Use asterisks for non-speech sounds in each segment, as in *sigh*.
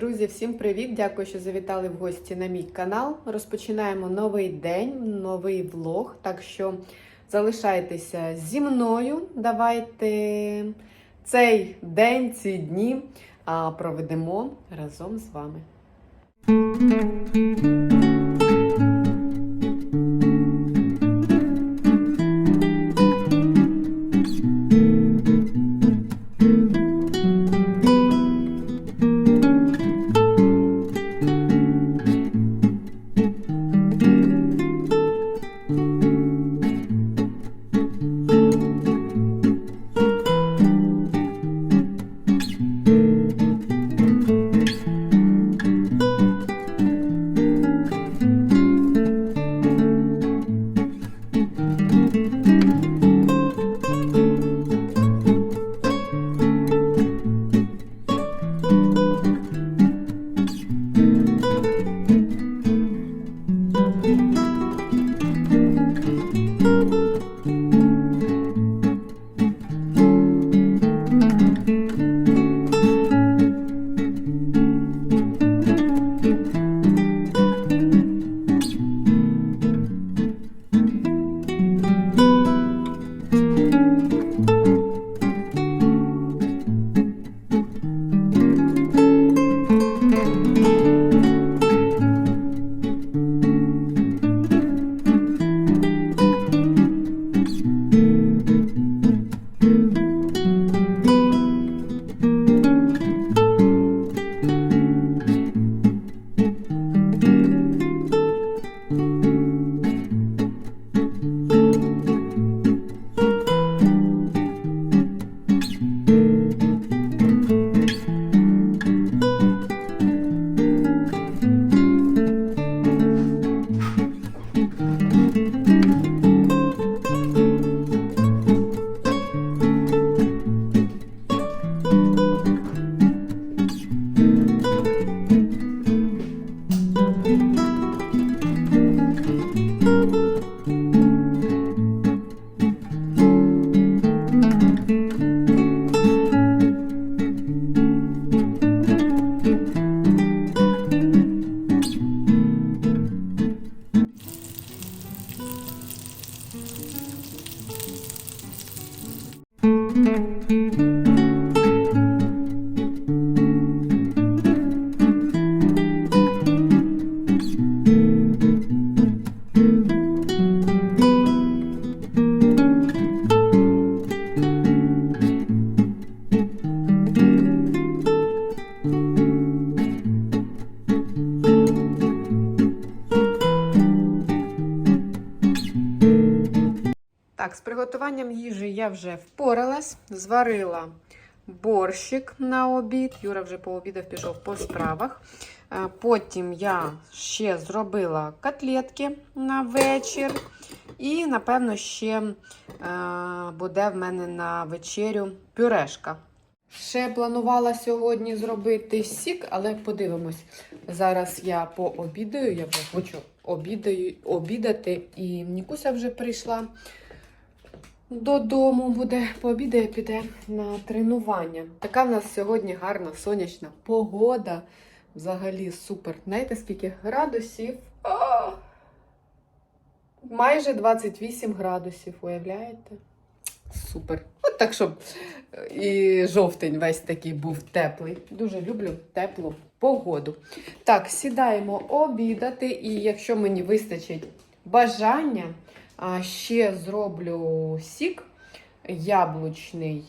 Друзі, всім привіт! Дякую, що завітали в гості на мій канал. Розпочинаємо новий день, новий влог. Так що залишайтеся зі мною. Давайте цей день, ці дні проведемо разом з вами. Так, з приготуванням їжі я вже впоралась, зварила борщик на обід. Юра вже пообідав, пішов по справах. Е, Потім я ще зробила котлетки на вечір. І, напевно, ще е, буде в мене на вечерю пюрешка. Ще планувала сьогодні зробити сік, але подивимось. Зараз я пообідаю, я вже хочу обідаю, обідати, і Нікуся вже прийшла додому, буде пообідає, піде на тренування. Така в нас сьогодні гарна сонячна погода. Взагалі супер. Знаєте, скільки градусів? А! Майже 28 градусів, уявляєте? Супер. От так, щоб і жовтень весь такий був теплий. Дуже люблю теплу погоду. Так, сідаємо обідати, і якщо мені вистачить бажання, а, ще зроблю сік яблучний.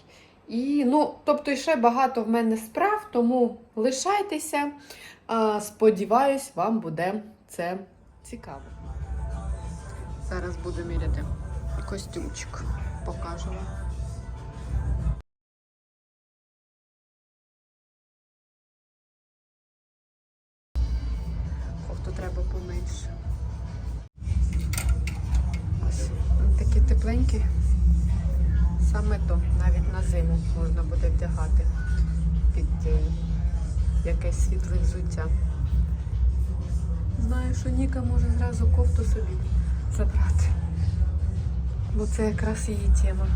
І, ну, тобто, ще багато в мене справ, тому лишайтеся. А, Сподіваюсь, вам буде це цікаво. Зараз буду міряти костюмчик. Покажу вам. Кофту треба поменше. Ось він такий тепленький. Саме то, навіть на зиму можна буде вдягати під е, якесь світле взуття. Знаю, що Ніка може зразу кофту собі забрати. Бо це якраз її тема.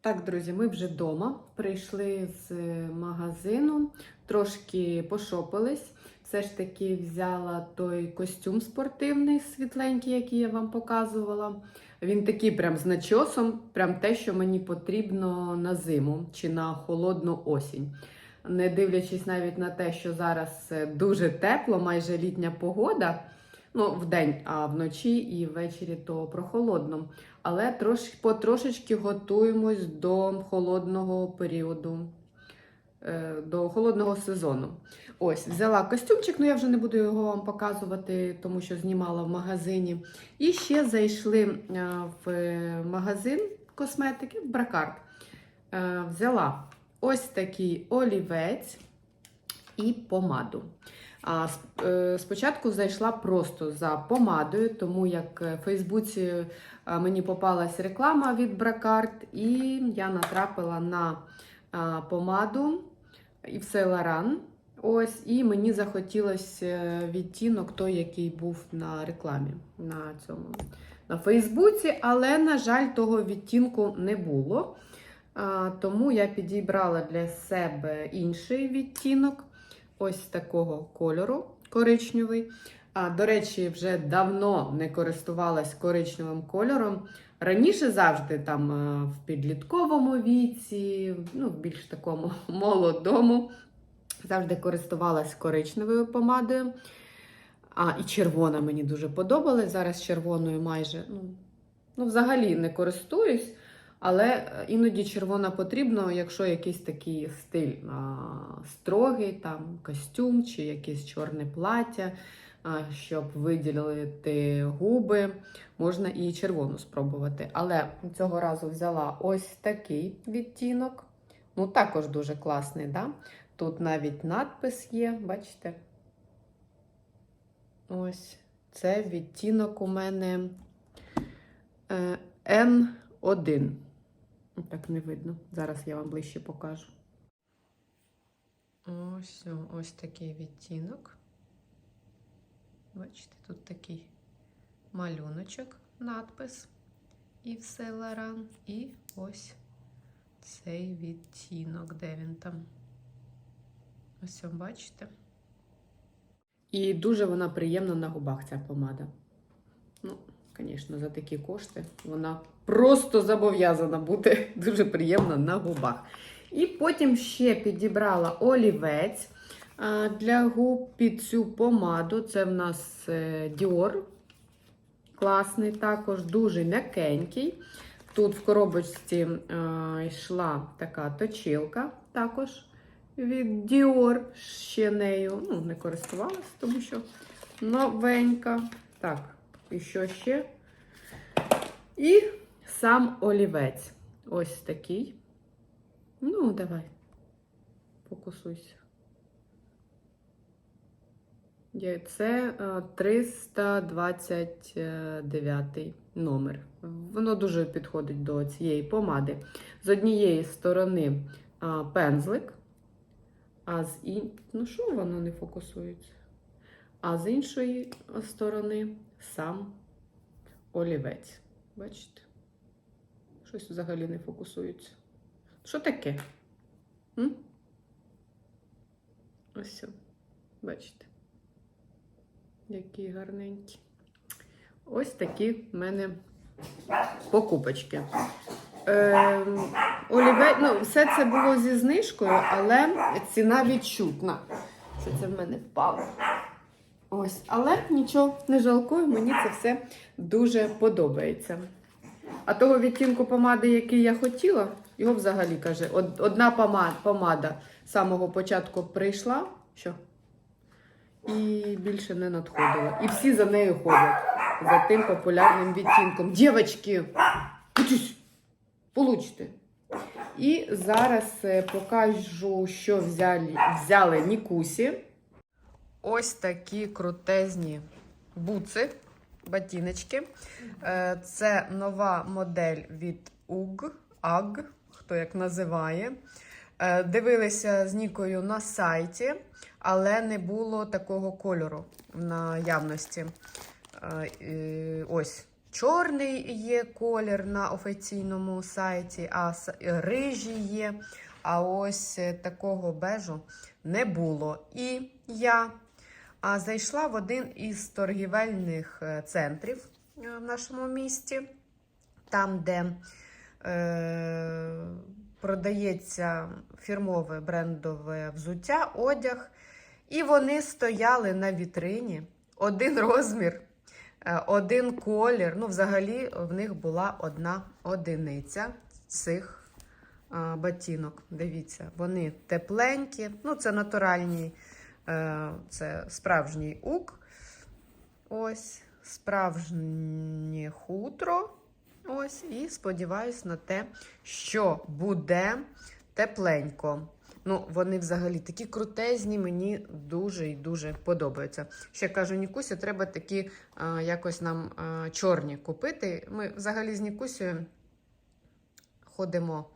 Так, друзі, ми вже вдома. Прийшли з магазину, трошки пошопились. Все ж таки взяла той костюм спортивний світленький, який я вам показувала. Він такий прям з начосом, прям те, що мені потрібно на зиму чи на холодну осінь. Не дивлячись навіть на те, що зараз е, дуже тепло, майже літня погода. Ну, вдень, а вночі і ввечері то прохолодно. Але трош, потрошечки готуємось до холодного періоду, до холодного сезону. Ось, взяла костюмчик, ну я вже не буду його вам показувати, тому що знімала в магазині. І ще зайшли е, в магазин косметики, в Бракарт. Е, Взяла ось такий олівець і помаду. А е, спочатку зайшла просто за помадою, тому як в Фейсбуці е, мені попалась реклама від Бракарт, і я натрапила на помаду Yves в Laurent. Ось, і мені захотілося е, відтінок той, який був на рекламі на цьому на Фейсбуці, але, на жаль, того відтінку не було. А, тому я підібрала для себе інший відтінок, ось такого кольору коричневий. А, до речі, вже давно не користувалась коричневим кольором. Раніше завжди там е, в підлітковому віці, ну, в більш такому *laughs* молодому, завжди користувалась коричневою помадою. А, і червона мені дуже подобалась. Зараз червоною майже, ну, ну взагалі не користуюсь. Але е, іноді червона потрібно, якщо якийсь такий стиль а, строгий, там костюм чи якесь чорне плаття, щоб виділити губи, можна і червону спробувати. Але цього разу взяла ось такий відтінок. Ну, також дуже класний, да? Тут навіть надпис є, бачите? Ось це відтінок у мене е, N1. Так не видно. Зараз я вам ближче покажу. Ось, ось такий відтінок. Бачите, тут такий малюночок, надпис і все Лоран. І ось цей відтінок, де він там. Ось, бачите? І дуже вона приємна на губах, ця помада. Ну, звісно, за такі кошти вона просто зобов'язана бути *laughs* дуже приємна на губах. І потім ще підібрала олівець для губ під цю помаду. Це в нас е, Dior. Класний, також дуже м'якенький. Тут в коробочці йшла така точилка також від Dior. Ще нею ну, не користувалась, тому що новенька. Так, і що ще? І сам олівець. Ось такий. Ну, давай, фокусуйся. Є- Це е, 329 номер. Воно дуже підходить до цієї помади. З однієї сторони пензлик, а з ін... Ну, що воно не фокусується? А з іншої сторони сам олівець. Бачите? Щось взагалі не фокусується. Що таке? М? Ось. Бачите? Які гарненькі. Ось такі в мене покупочки. Ем, олівець, ну, все це було зі знижкою, але ціна відчутна. Що це в мене впало. Ось, але нічого не жалкую, мені це все дуже подобається. А того відтінку помади, який я хотіла, його взагалі каже, одна помада, помада з самого початку прийшла, що? І більше не надходила. І всі за нею ходять. За тим популярним відтінком. Учись, получите. І зараз е, покажу, що взяли, взяли Нікусі. Ось такі крутезні буци, ботиночки. Е, Це нова модель від UG, AG, хто як називає. Е, Дивилися з Нікою на сайті, але не було такого кольору в наявності. Е, Ось чорний є колір на офіційному сайті, а рижий є. А ось е, такого бежу не було. І я зайшла в один із торгівельних центрів в нашому місті, там, де продається фірмове брендове взуття, одяг. І вони стояли на вітрині. Один розмір, е, один колір. Ну, взагалі, в них була одна одиниця цих е, ботинок. Дивіться, вони тепленькі. Ну, це натуральні, е, це справжній ук. Ось, справжнє хутро. Ось, і сподіваюсь на те, що буде тепленько. Ну, вони взагалі такі крутезні, мені дуже і дуже подобаються. Ще кажу, Нікусю, треба такі а, якось нам а, чорні купити. Ми взагалі з Нікусею ходимо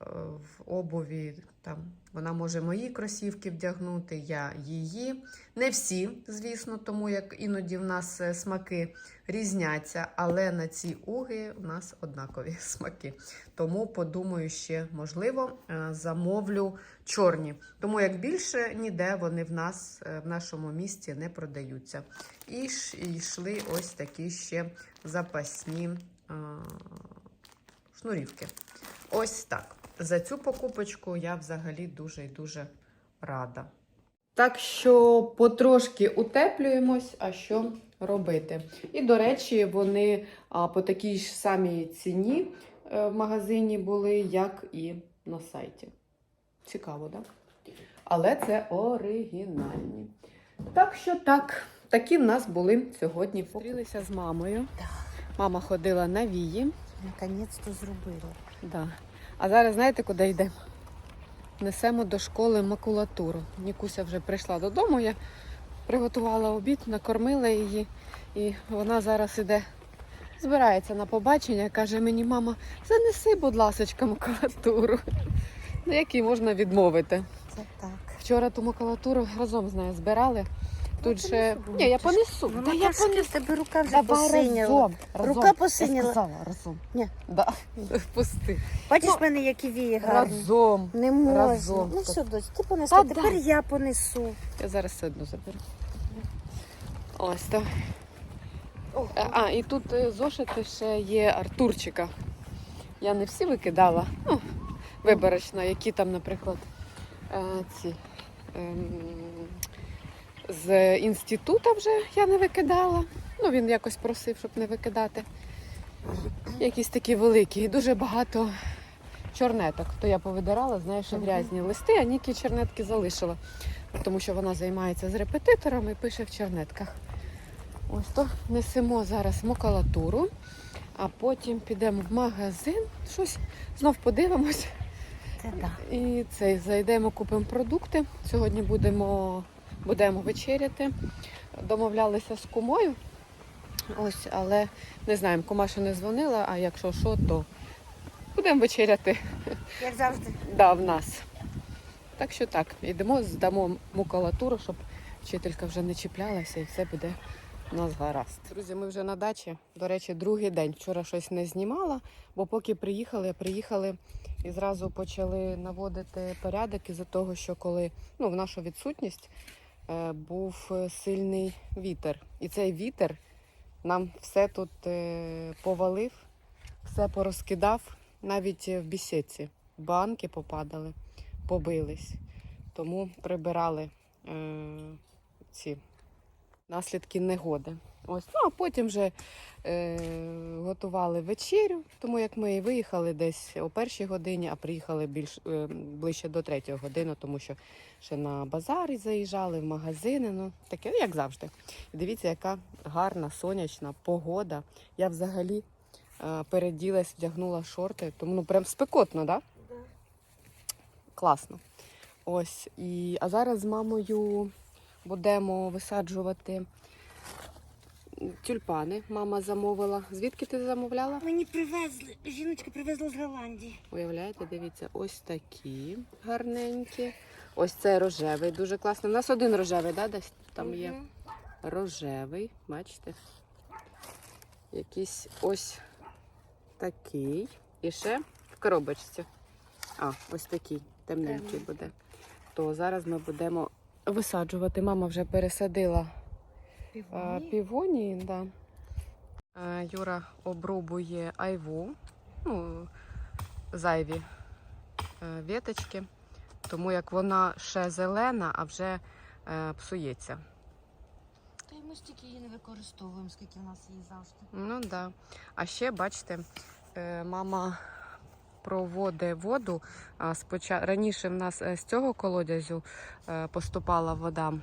е, в обуві. Там, вона може мої кросівки вдягнути, я її. Не всі, звісно, тому як іноді в нас е, смаки різняться, але на ці уги у нас однакові *laughs* смаки. Тому подумаю ще, можливо, е, замовлю чорні. Тому як більше ніде вони в нас е, в нашому місті не продаються. І йшли ось такі ще запасні шнурівки. Ось так. За цю покупочку я взагалі дуже і дуже рада. Так що потрошки утеплюємось, а що робити? І, до речі, вони по такій ж самій ціні е, в магазині були, як і на сайті. Цікаво, так? Але це оригінальні. Так що так, такі в нас були сьогодні. Зустрілися з мамою. Мама ходила на вії. Наконець-то зробила. Да. А зараз знаєте, куди йдемо? Несемо до школи макулатуру. Нікуся вже прийшла додому, я приготувала обід, накормила її, і вона зараз іде, збирається на побачення, каже мені, мама, занеси, будь ласочка, макулатуру. Ну, якій можна відмовити. Це так. Вчора ту макулатуру разом з нею збирали. Тут Ну, же. Ні, я понесу. Воно Та я понесу. в тебе рука вже Давай посиняла. разом, разом. Рука Я сказала разом. Ні. Да. *laughs* Пусти. Бачиш Ну, в мене, які вії гарні. Разом. Не можна. разом. Ну все, дось, ти понесла. Та Тепер дай. я понесу. Я зараз все одно заберу. Ось так. Е, А, і тут е, зошити ще є Артурчика. Я не всі викидала. Ну, виборочно, які там, наприклад, е, ці ем, з інституту вже я не викидала. Ну, він якось просив, щоб не викидати. Якісь такі великі. І дуже багато чорнеток. То я повидирала, знаєш, грязні листи, а Нікі чернетки залишила. Тому що вона займається з репетитором і пише в чернетках. Ось то несемо зараз макулатуру, а потім підемо в магазин, щось знов подивимось. Це да. І цей зайдемо, купимо продукти. Сьогодні будемо, будемо вечеряти. Домовлялися з кумою. Ось, але не знаємо, кума ще не дзвонила, а якщо що, то будемо вечеряти Як завжди. да, в нас. Так що так, йдемо, здамо макулатуру, щоб вчителька вже не чіплялася і все буде у нас гаразд. Друзі, ми вже на дачі. До речі, другий день. Вчора щось не знімала, бо поки приїхали, приїхали і зразу почали наводити порядок із-за того, що коли ну, в нашу відсутність був е, сильний вітер. І цей вітер нам все тут е, повалив, все порозкидав, навіть в бісеці. Банки попадали, побились. Тому прибирали е, ці наслідки негоди. Ось, ну а потім вже е, готували вечерю, тому як ми виїхали десь о першій годині, а приїхали більш е, ближче до третьої години, тому що ще на базарі заїжджали, в магазини. Ну таке, як завжди. Дивіться, яка гарна сонячна погода. Я взагалі е, переділась, вдягнула шорти, тому ну прям спекотно, так? Да? Класно. Ось. І, а зараз з мамою будемо висаджувати тюльпани. Мама замовила. Звідки ти замовляла? Мені привезли, жіночка привезла з Голландії. Уявляєте, дивіться, ось такі гарненькі. Ось це рожевий, дуже класний. У нас один рожевий, да, десь там є. Рожевий, бачите? якийсь ось такий. І ще в коробочці. А, ось такий темненький буде. То зараз ми будемо висаджувати. Мама вже пересадила а, півонії. Да. Е, Юра обрубує айву, ну, зайві е, віточки, тому як вона ще зелена, а вже е, псується. Та й ми стільки її не використовуємо, скільки в нас її завжди. Ну да. А ще, бачите, е, мама проводить воду. А споча... Раніше в нас е, з цього колодязю е, поступала вода е,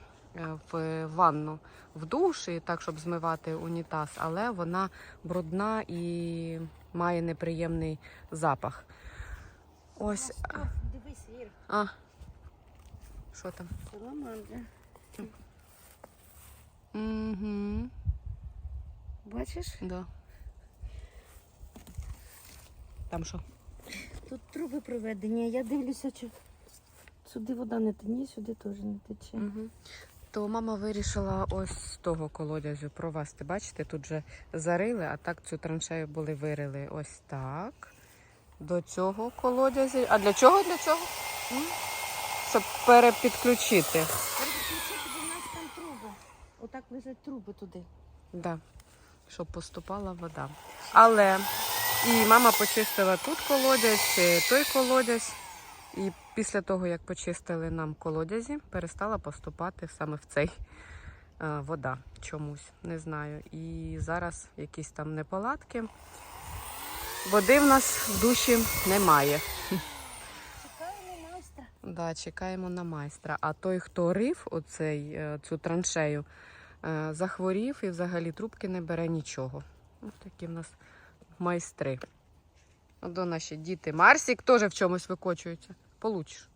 в ванну в душ, і так, щоб змивати унітаз, але вона брудна і має неприємний запах. Ось. Дивись, Ір, А. Що там? саламандра. Угу. Бачиш? Да. Там що? Тут труби проведені, я дивлюся, чи сюди вода не тече, сюди теж не тече. Угу. То мама вирішила ось з того колодязю провести. Бачите, тут же зарили, а так цю траншею були вирили ось так. До цього колодязю. А для чого? Для чого? М? Щоб перепідключити. Переключити, бо в нас там труби. Отак лежать труби туди. Да. Щоб поступала вода. Але і мама почистила тут колодязь, той колодязь. І після того, як почистили нам колодязі, перестала поступати саме в цей е, вода чомусь, не знаю. І зараз якісь там неполадки. Води в нас в душі немає. Чекаємо майстра. Да, чекаємо на майстра. А той, хто рив оцей, е, цю траншею, е, захворів і взагалі трубки не бере нічого. Ось такі в нас майстри. До наші діти. Марсік теж в чомусь викочується. Получиш.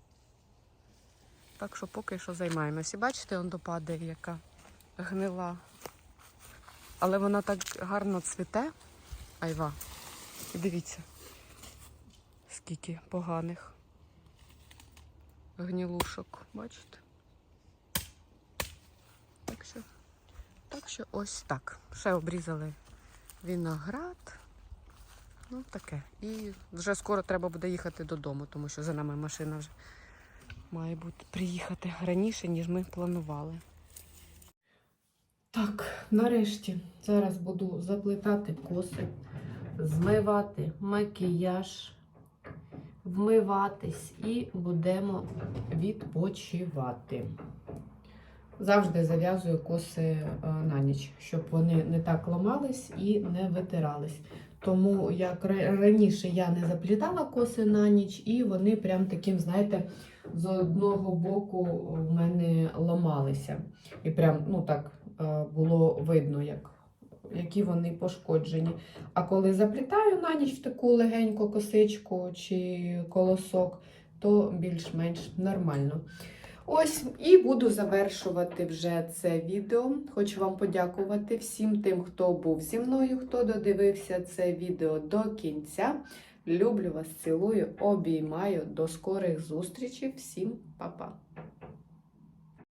Так що поки що займаємося. Бачите, он допадає, яка гнила. Але вона так гарно цвіте. Айва. І дивіться, скільки поганих гнілушок. Бачите? Так що, так що ось так. Ще обрізали виноград. Ну, таке. І вже скоро треба буде їхати додому, тому що за нами машина вже має бути приїхати раніше, ніж ми планували. Так, нарешті зараз буду заплетати коси, змивати макіяж, вмиватись і будемо відпочивати. Завжди зав'язую коси е, на ніч, щоб вони не так ламались і не витирались. Тому як раніше я не заплітала коси на ніч, і вони прям таким, знаєте, з одного боку в мене ламалися. І прям, ну так, е, було видно, як, які вони пошкоджені. А коли заплітаю на ніч в таку легеньку косичку чи колосок, то більш-менш нормально. Ось і буду завершувати вже це відео. Хочу вам подякувати всім тим, хто був зі мною, хто додивився це відео до кінця. Люблю вас, цілую, обіймаю. До скорих зустрічей. Всім па-па!